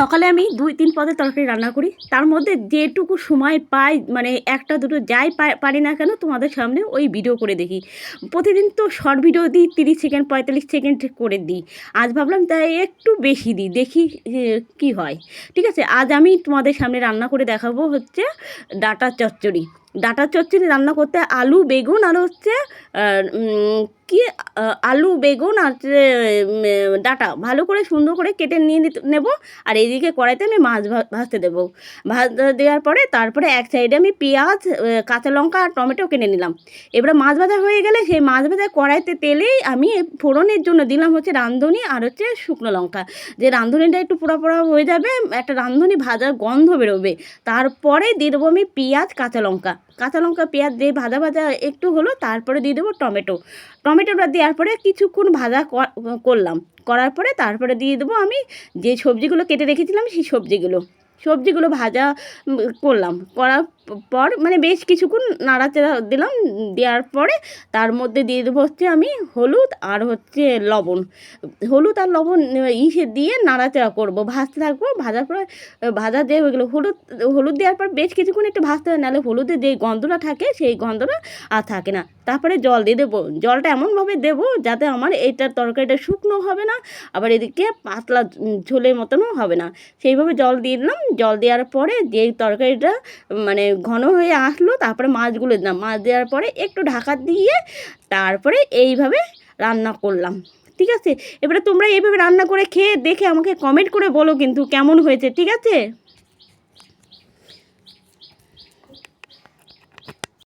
সকালে আমি দুই তিন পদের তরকারি রান্না করি। তার মধ্যে যেটুকু সময় পাই মানে একটা দুটো যাই পারি না কেন, তোমাদের সামনে ওই ভিডিও করে দেখি। প্রতিদিন তো শর্ট ভিডিও দিই, তিরিশ সেকেন্ড পঁয়তাল্লিশ সেকেন্ড করে দিই। আজ ভাবলাম তাই একটু বেশি দিই, দেখি কি হয়। ঠিক আছে, আজ আমি তোমাদের সামনে রান্না করে দেখাবো হচ্ছে ডাটা চচ্চড়ি। ডাটা চচ্চড়ি রান্না করতে আলু, বেগুন আর হচ্ছে কি আলু, বেগুন আর ডাটা ভালো করে সুন্দর করে কেটে নিয়ে নেব আর এইদিকে কড়াইতে আমি মাছ ভাজতে দেবো। ভাজতে দেওয়ার পরে তারপরে এক সাইডে আমি পেঁয়াজ কাঁচা লঙ্কা আর টমেটো কিনে নিলাম। এবারে মাছ ভাজা হয়ে গেলে সেই মাছ ভাজা কড়াইতে তেলেই আমি ফোড়নের জন্য দিলাম হচ্ছে রাঁধুনি আর হচ্ছে শুকনো লঙ্কা। যে রাঁধুনিটা একটু পোড়া পোড়া হয়ে যাবে, একটা রাঁধুনি ভাজার গন্ধ বেরোবে। তারপরে দিয়ে দেবো আমি পেঁয়াজ, কাঁচা লঙ্কা। কাঁচা লঙ্কা, পেঁয়াজ দিয়ে ভাজা ভাজা একটু হলো, তারপরে দিয়ে দেবো টমেটো। টমেটো টমেটোটা দেওয়ার পরে কিছুক্ষণ ভাজা করলাম। করার পরে তারপরে দিয়ে দেবো আমি যে সবজিগুলো কেটে রেখেছিলাম সেই সবজিগুলো। সবজিগুলো ভাজা করলাম। করার পর মানে বেশ কিছুক্ষণ নাড়াচাড়া দিলাম, দেওয়ার পরে তার মধ্যে দিয়ে দেবো হচ্ছে আমি হলুদ আর হচ্ছে লবণ। হলুদ আর লবণ ইসে দিয়ে নাড়াচাড়া করব, ভাজতে থাকব, ভাজার পরে, ভাজা দিয়ে ওইগুলো হলুদ হলুদ দেওয়ার পর বেশ কিছুক্ষণ একটু ভাজতে হয় নাহলে হলুদের যে গন্ধটা থাকে সেই গন্ধটা আর থাকে না। তারপরে জল দিয়ে দেবো, জলটা এমনভাবে দেবো যাতে আমার এইটার তরকারিটা শুকনো হবে না, আবার এদিকে পাতলা ঝোলের মতনও হবে না। সেইভাবে জল দিয়ে দিলাম জল দেওয়ার পরে যে তরকারিটা মানে ঘন হয়ে আসলো, তারপরে মাছগুলো দিলাম। মাছ দেওয়ার পরে একটু ঢাকা দিয়ে তারপরে এইভাবে রান্না করলাম। ঠিক আছে? এবারে তোমরা এইভাবে রান্না করে খেয়ে দেখে আমাকে কমেন্ট করে বলো কিন্তু কেমন হয়েছে, ঠিক আছে?